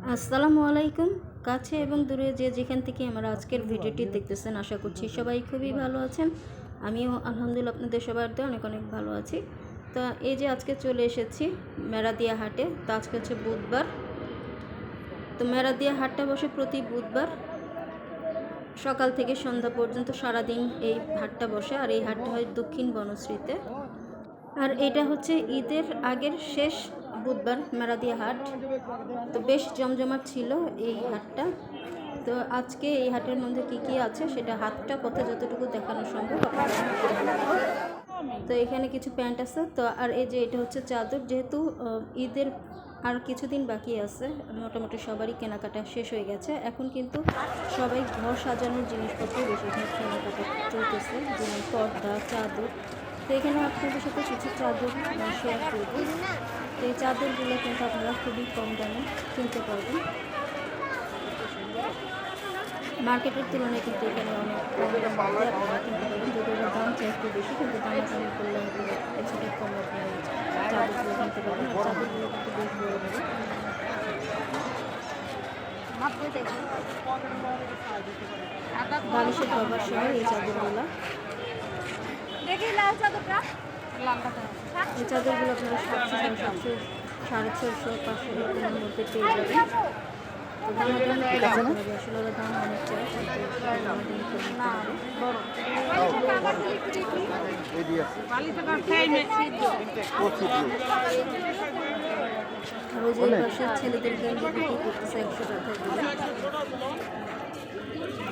আসসালামু আলাইকুম। কাছে এবং দূরে যে যেখান থেকে আমার আজকের ভিডিওটি দেখতেছেন, আশা করছি সবাই খুবই ভালো আছেন। আমিও আলহামদুলিল্লাহ আপনাদের সবার অনেক অনেক ভালো আছি। তো এই যে আজকে চলে এসেছি মেরাদিয়া হাটে। তো আজকে হচ্ছে বুধবার। তো মেরাদিয়া হাটটা বসে প্রতি বুধবার সকাল থেকে সন্ধ্যা পর্যন্ত সারাদিন এই হাটটা বসে, আর এই হাটটা হয় দক্ষিণ বনশ্রীতে। আর এটা হচ্ছে ঈদের আগের শেষ বুধবার মেরাদিয়া হাট। তো বেশ জমজমাট ছিল এই হাটটা। তো আজকে এই হাটের মধ্যে কি কি আছে সেটা হাতটা পথে যতটুকু দেখানো সম্ভব। তো এখানে কিছু প্যান্ট আছে। তো আর এই যে এটা হচ্ছে চাদর, যেহেতু ঈদের আর কিছুদিন বাকি আছে, মোটামুটি সবারই কেনাকাটা শেষ হয়ে গেছে। এখন কিন্তু সবাই ঘর সাজানোর জিনিসপত্র বেশিরভাগ কেনাকাটা চলতেছে। যেমন পর্দা, চাদর তো এখানে আপনাদের সাথে কিছু চাদর শেয়ার করব। তো এই চাদরগুলো কিন্তু আপনারা খুবই কম দামে কিনতে পারবেন। মার্কেটের তুলনায় কিন্তু এখানে অনেক কম দামে আপনারা কিনতে পারবেন। যদি ওটার দাম চাই একটু বেশি, কিন্তু দামাদামি করলে হয়তো কিছুটা কম আপনারা চাদরগুলো কিনতে পারবেন আর চাদরগুলো কিন্তু বেশ বড় বালিশের কভার সহ এই চাদরগুলো। দেখি লাল চাদরটা? এই চাদরগুলো আপনারা সাতশো সাড়ে সাতশো সাড়ে ছশো পাঁচশো এরকমের মধ্যে পেয়ে যাবেন। পাশে ছেলেদের গেঞ্জি বিক্রি করতেছে একশো টাকা করে তো এই গেঞ্জিগুলো একটু এই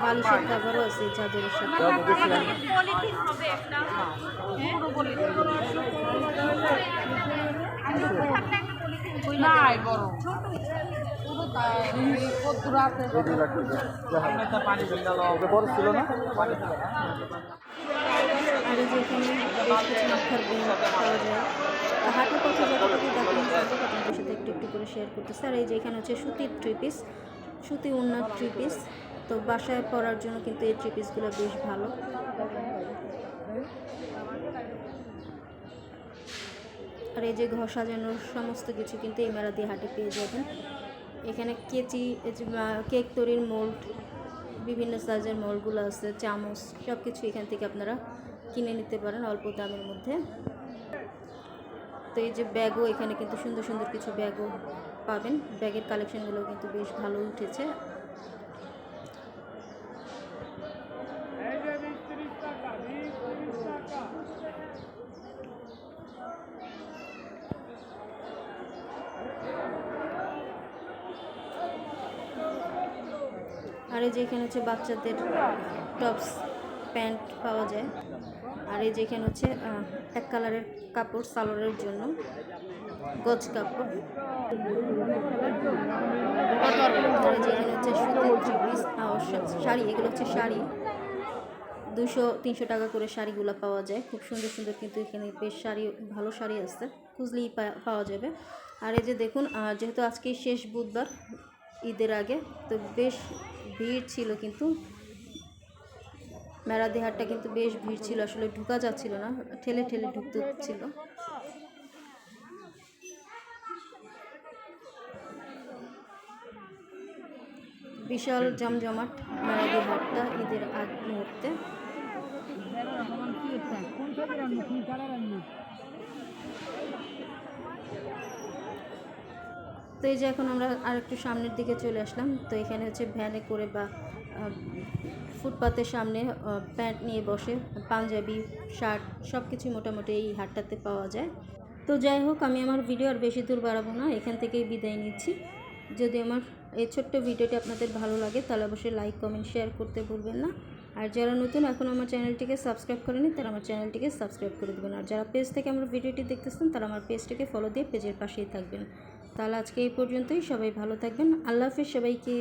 বালিশের কাভারও আছে চাদরের সাথে। বড় আর এই যে এখানে বেশ কিছু মাথার বোন পাওয়া যায়। হাটের পথে যতটুকু দেখানো সম্ভব আপনাদের সাথে একটু একটু করে শেয়ার করতেছে। আর এই যে এখানে হচ্ছে সুতির থ্রি পিস সুতি উন্নার থ্রি পিস তো বাসায় পরার জন্য কিন্তু এই থ্রি পিসগুলো বেশ ভালো। আর এই যে ঘর সাজানোর সমস্ত কিছু কিন্তু এই মেলা দিয়ে হাটে পেয়ে যাবেন। এখানে কেচি কেক তৈরির মোল্ড বিভিন্ন সাইজের মোল্ডগুলো আছে, চামচ সব কিছু এখান থেকে আপনারা কিনে নিতে পারেন অল্প দামের মধ্যে। তো এই যে ব্যাগও এখানে কিন্তু সুন্দর সুন্দর কিছু ব্যাগও পাবেন। ব্যাগের কালেকশনগুলো কিন্তু বেশ ভালো উঠেছে। আর এই যে এখানে হচ্ছে বাচ্চাদের টপস, প্যান্ট পাওয়া যায়। আর এই যে এখানে হচ্ছে এক কালারের কাপড়, সালোয়ারের জন্য গজ কাপড়। এই হচ্ছে শাড়ি, এগুলো হচ্ছে শাড়ি। দুশো, তিনশো টাকা করে শাড়িগুলো পাওয়া যায়। খুব সুন্দর সুন্দর কিন্তু এখানে বেশ শাড়ি, ভালো শাড়ি আছে। খুঁজলেই পাওয়া যাবে। আর এই যে দেখুন যেহেতু আজকে শেষ বুধবার ঈদের আগে, তো বেশ ভিড় ছিল কিন্তু মেরাদি হাটটা কিন্তু বেশ ভিড় ছিল, আসলে ঢুকা যাচ্ছিল না, ঠেলে ঠেলে ঢুকতে হচ্ছিল। বিশাল জমজমাট মেরাদি হাটটা ঈদের আগ মুহূর্তে। তো এই যে এখন আমরা আর একটু সামনের দিকে চলে আসলাম। তো এখানে হচ্ছে ভ্যানে করে বা ফুটপাতের সামনে প্যান্ট নিয়ে বসে, পাঞ্জাবি, শার্ট সব কিছু মোটামুটি এই হাটটাতে পাওয়া যায়। তো যাই হোক, আমি আমার ভিডিও আর বেশি দূর বাড়াবো না, এখান থেকেই বিদায় নিচ্ছি। যদি আমার এই ছোট্ট ভিডিওটি আপনাদের ভালো লাগে, তাহলে অবশ্যই লাইক, কমেন্ট, শেয়ার করতে ভুলবেন না। আর যারা নতুন, এখন আমার চ্যানেলটিকে সাবস্ক্রাইব করেনি, তারা আমার চ্যানেলটিকে সাবস্ক্রাইব করে দেবেন। আর যারা পেজ থেকে আমার ভিডিওটি দেখতেছেন, তারা আমার পেজটিকে ফলো দিয়ে পেজের পাশেই থাকবেন। তাহলে আজকে এই পর্যন্তই। সবাই ভালো থাকবেন। আল্লাহ হাফিজ সবাইকে।